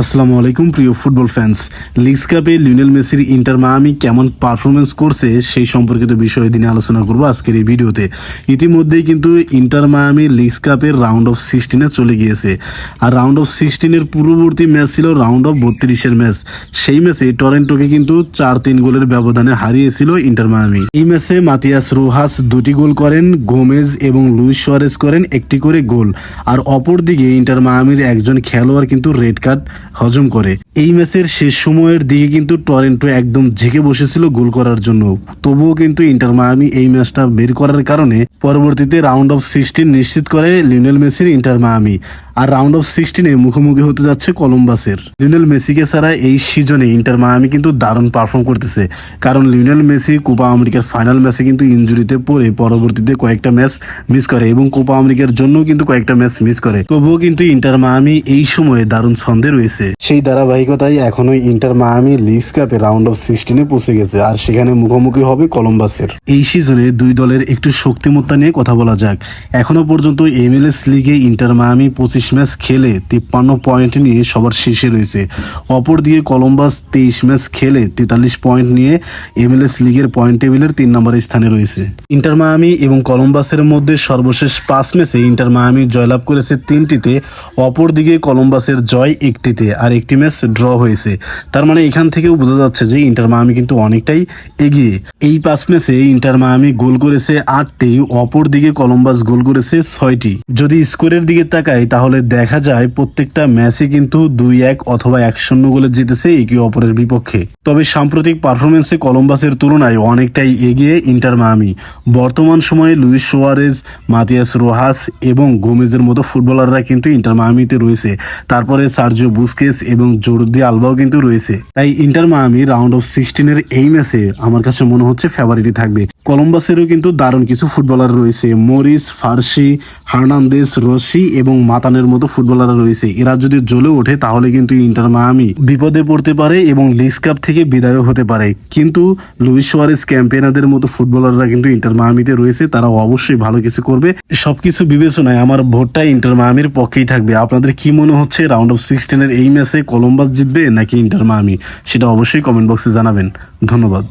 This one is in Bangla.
আসসালামু আলাইকুম, প্রিয় ফুটবল ফ্যান্স লিগস কাপে লিওনেল মেসির ইন্টার মায়ামি কেমন পারফরমেন্স করছে সেই সম্পর্কিত বিষয় দিনে আলোচনা করব আজকের এই ভিডিওতে। ইতিমধ্যেই কিন্তু ইন্টার মায়ামি লিগস কাপের রাউন্ড অফ সিক্সটিনে চলে গিয়েছে। আর রাউন্ড অফ সিক্সটিনের পূর্ববর্তী ম্যাচ ছিল রাউন্ড অফ বত্রিশের ম্যাচ সেই ম্যাচে টরেন্টোকে কিন্তু চার তিন গোলের ব্যবধানে হারিয়েছিল ইন্টার মায়ামি এই ম্যাচে মাতিয়াস রোহাস দুটি গোল করেন, গোমেজ এবং লুইস সোয়ারেজ করেন একটি করে গোল। আর অপরদিকে ইন্টার মায়ামির একজন খেলোয়াড় কিন্তু রেড কার্ড হজম করে এই ম্যাচের শেষ সময়ের দিকে কিন্তু টরেন্টো একদম ঝেঁকে বসেছিল গোল করার জন্য। তবুও কিন্তু ইন্টার মায়ামি এই ম্যাচটা বের করার কারণে পরবর্তীতে রাউন্ড অফ সিক্সটিন নিশ্চিত করে লিওনেল মেসির ইন্টার মায়ামি। আর রাউন্ড অফ সিক্সটিনে মুখোমুখি হতে যাচ্ছে কলম্বাসের। লিওনেল মেসিকে ছাড়া এই সিজনে ইন্টার মায়ামি কিন্তু দারুণ পারফর্ম করতেছে। কারণ লিওনেল মেসি কোপা আমেরিকার ফাইনাল ম্যাচে কিন্তু ইঞ্জুরিতে পড়ে পরবর্তীতে কয়েকটা ম্যাচ মিস করে এবং কোপা আমেরিকার জন্য কিন্তু কয়েকটা ম্যাচ মিস করে। তবুও কিন্তু ইন্টার মায়ামি এই সময়ে দারুণ ছন্দে রয়েছে। সেই ধারাবাহিকতায় এখনও ইন্টার মায়ামি লিগস কাপে রাউন্ড অফ সিক্সটিনে পৌঁছে গেছে, আর সেখানে মুখোমুখি হবে কলম্বাসের। এই সিজনে দুই দলের একটু শক্তিমত্তা নিয়ে কথা বলা যাক। এখনও পর্যন্ত এমএলএস লিগে ইন্টার মায়ামি পঁচিশ ম্যাচ খেলে তিপ্পান্ন পয়েন্ট নিয়ে সবার শীর্ষে রয়েছে। অপর অপরদিকে কলম্বাস তেইশ ম্যাচ খেলে তেতাল্লিশ পয়েন্ট নিয়ে এমএলএস লিগের পয়েন্ট টেবিলের তিন নম্বর স্থানে রয়েছে। ইন্টার মায়ামি এবং কলম্বাসের মধ্যে সর্বশেষ পাঁচ ম্যাচে ইন্টার মায়ামি জয়লাভ করেছে তিনটিতে, অপরদিকে কলম্বাসের জয় একটিতে, আর একটি ম্যাচ ড্র হয়েছে। তার মানে এখান থেকেও বোঝা যাচ্ছে যে ইন্টার মায়ামি কিন্তু অনেকটাই এগিয়ে। এই পাঁচ ম্যাচে ইন্টার মায়ামি গোল করেছে আটটি, অপর দিকে কলম্বাস গোল করেছে ছয়টি। যদি স্কোরের দিকে তাকাই, তাহলে দেখা যায় প্রত্যেকটা ম্যাচে কিন্তু দুই এক অথবা এক শূন্য গোলে জিতেছে একে অপরের বিপক্ষে। তবে সাম্প্রতিক পারফরমেন্সে কলম্বাসের তুলনায় অনেকটাই এগিয়ে ইন্টার মায়ামি বর্তমান সময়ে লুইস সোয়ারেজ, মাতিয়াস রোহাস এবং গোমেজের মতো ফুটবলাররা কিন্তু ইন্টার মায়ামিতে রয়েছে। তারপরে সার্জিও বুস্কেস এবং জোরদি আলবাও কিন্তু রয়েছে। তাই ইন্টার মায়ামি রাউন্ড অফ সিক্সটিনের এই ম্যাচে আমার কাছে মনে হচ্ছে ফেভারিটি থাকবে। কলম্বাসেরও কিন্তু দারুণ কিছু ফুটবলার রয়েছে। মরিস, ফার্সি হার্নান্দেস রশি এবং মাতানের মতো ফুটবলাররা রয়েছে। এরা যদি জ্বলে ওঠে, তাহলে কিন্তু ইন্টার মায়ামি বিপদে পড়তে পারে এবং লিস কাপ থেকে বিদায়ও হতে পারে। কিন্তু লুইস সোয়ারেস ক্যাম্পেনাদের মতো ফুটবলাররা কিন্তু ইন্টার মায়ামিতে রয়েছে। তারা অবশ্যই ভালো কিছু করবে। সবকিছু বিবেচনায় আমার ভোটটা ইন্টার মায়ামির পক্ষেই থাকবে। আপনাদের কি মনে হচ্ছে রাউন্ড অফ সিক্সটিনের এই ম্যাচে কলম্বাস জিতবে নাকি ইন্টার মায়ামি? সেটা অবশ্যই কমেন্ট বক্সে জানাবেন। ধন্যবাদ।